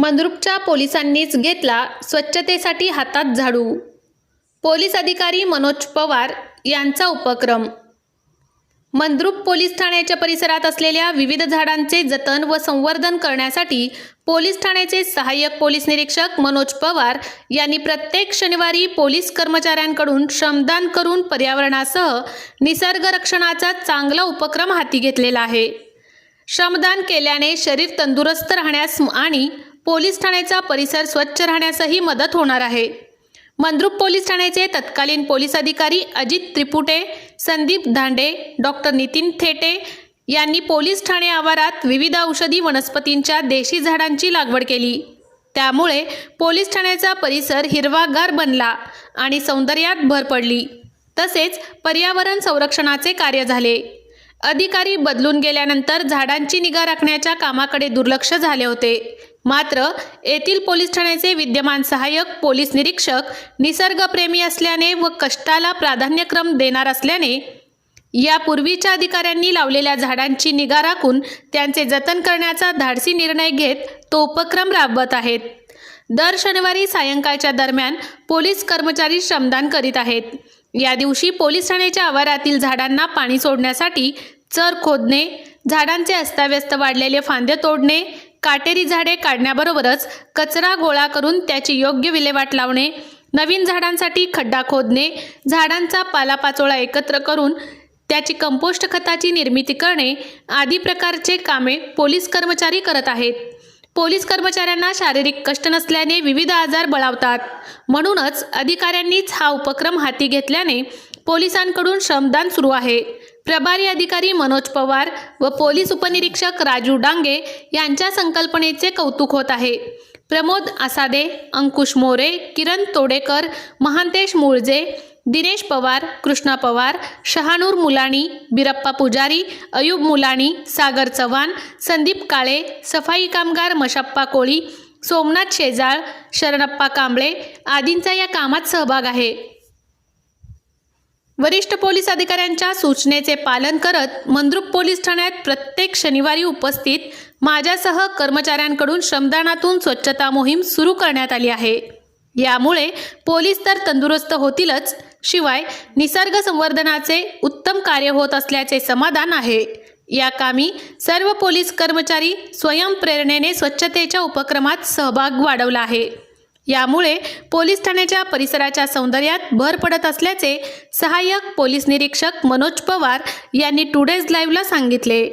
मंद्रुपच्या पोलिसांनीच घेतला स्वच्छतेसाठी हातात झाडू. पोलीस अधिकारी मनोज पवार यांचा उपक्रम. मंद्रुप पोलीस ठाण्याच्या परिसरात असलेल्या विविध झाडांचे जतन व संवर्धन करण्यासाठी पोलीस ठाण्याचे सहाय्यक पोलीस निरीक्षक मनोज पवार यांनी प्रत्येक शनिवारी पोलीस कर्मचाऱ्यांकडून श्रमदान करून पर्यावरणासह निसर्ग रक्षणाचा चांगला उपक्रम हाती घेतलेला आहे. श्रमदान केल्याने शरीर तंदुरुस्त राहण्यास आणि पोलीस ठाण्याचा परिसर स्वच्छ राहण्यासही मदत होणार आहे. मंद्रुप पोलीस ठाण्याचे तत्कालीन पोलीस अधिकारी अजित त्रिपुटे संदीप धांडे डॉक्टर नितीन थेटे यांनी पोलीस ठाणे आवारात विविध औषधी वनस्पतींच्या देशी झाडांची लागवड केली. त्यामुळे पोलीस ठाण्याचा परिसर हिरवागार बनला आणि सौंदर्यात भर पडली. तसेच पर्यावरण संरक्षणाचे कार्य झाले. अधिकारी बदलून गेल्यानंतर झाडांची निगा राखण्याच्या कामाकडे दुर्लक्ष झाले होते. मात्र येथील पोलीस ठाण्याचे विद्यमान सहाय्यक पोलीस निरीक्षक निसर्गप्रेमी असल्याने व कष्टाला प्राधान्यक्रम देणार असल्याने यापूर्वीच्या अधिकाऱ्यांनी लावलेल्या झाडांची निगा राखून त्यांचे जतन करण्याचा धाडसी निर्णय घेत तो उपक्रम राबवत आहेत. दर शनिवारी सायंकाळच्या दरम्यान पोलीस कर्मचारी श्रमदान करीत आहेत. या दिवशी पोलीस ठाण्याच्या आवारातील झाडांना पाणी सोडण्यासाठी चर खोदणे झाडांचे अस्ताव्यस्त वाढलेले फांदे तोडणे काटेरी झाडे काढण्याबरोबरच कचरा गोळा करून त्याची योग्य विल्हेवाट लावणे नवीन झाडांसाठी खड्डा खोदणे झाडांचा पालापाचोळा एकत्र करून त्याची कंपोस्ट खताची निर्मिती करणे आदी प्रकारचे कामे पोलीस कर्मचारी करत आहेत. पोलीस कर्मचाऱ्यांना शारीरिक कष्ट नसल्याने विविध आजार बळावतात. म्हणूनच अधिकाऱ्यांनीच हा उपक्रम हाती घेतल्याने पोलिसांकडून श्रमदान सुरू आहे. प्रभारी अधिकारी मनोज पवार व पोलीस उपनिरीक्षक राजू डांगे यांच्या संकल्पनेचे कौतुक होत आहे. प्रमोद आसादे अंकुश मोरे किरण तोडेकर महांतेश मुळजे दिनेश पवार कृष्णा पवार शहानूर मुलाणी बिरप्पा पुजारी अयूब मुलाणी सागर चव्हाण संदीप काळे सफाई कामगार मशप्पा कोळी सोमनाथ शेजाळ शरणप्पा कांबळे आदींचा या कामात सहभाग आहे. वरिष्ठ पोलीस अधिकाऱ्यांच्या सूचनेचे पालन करत मंद्रुप पोलीस ठाण्यात प्रत्येक शनिवारी उपस्थित माझ्यासह कर्मचाऱ्यांकडून श्रमदानातून स्वच्छता मोहीम सुरू करण्यात आली आहे. यामुळे पोलीस तर तंदुरुस्त होतीलच शिवाय निसर्ग संवर्धनाचे उत्तम कार्य होत असल्याचे समाधान आहे. या कामी सर्व पोलीस कर्मचारी स्वयंप्रेरणेने स्वच्छतेच्या उपक्रमात सहभाग वाढवला आहे. यामुळे पोलीस ठाण्याच्या परिसराच्या सौंदर्यात भर पडत असल्याचे सहाय्यक पोलीस निरीक्षक मनोज पवार यांनी टुडेज लाईव्हला सांगितले.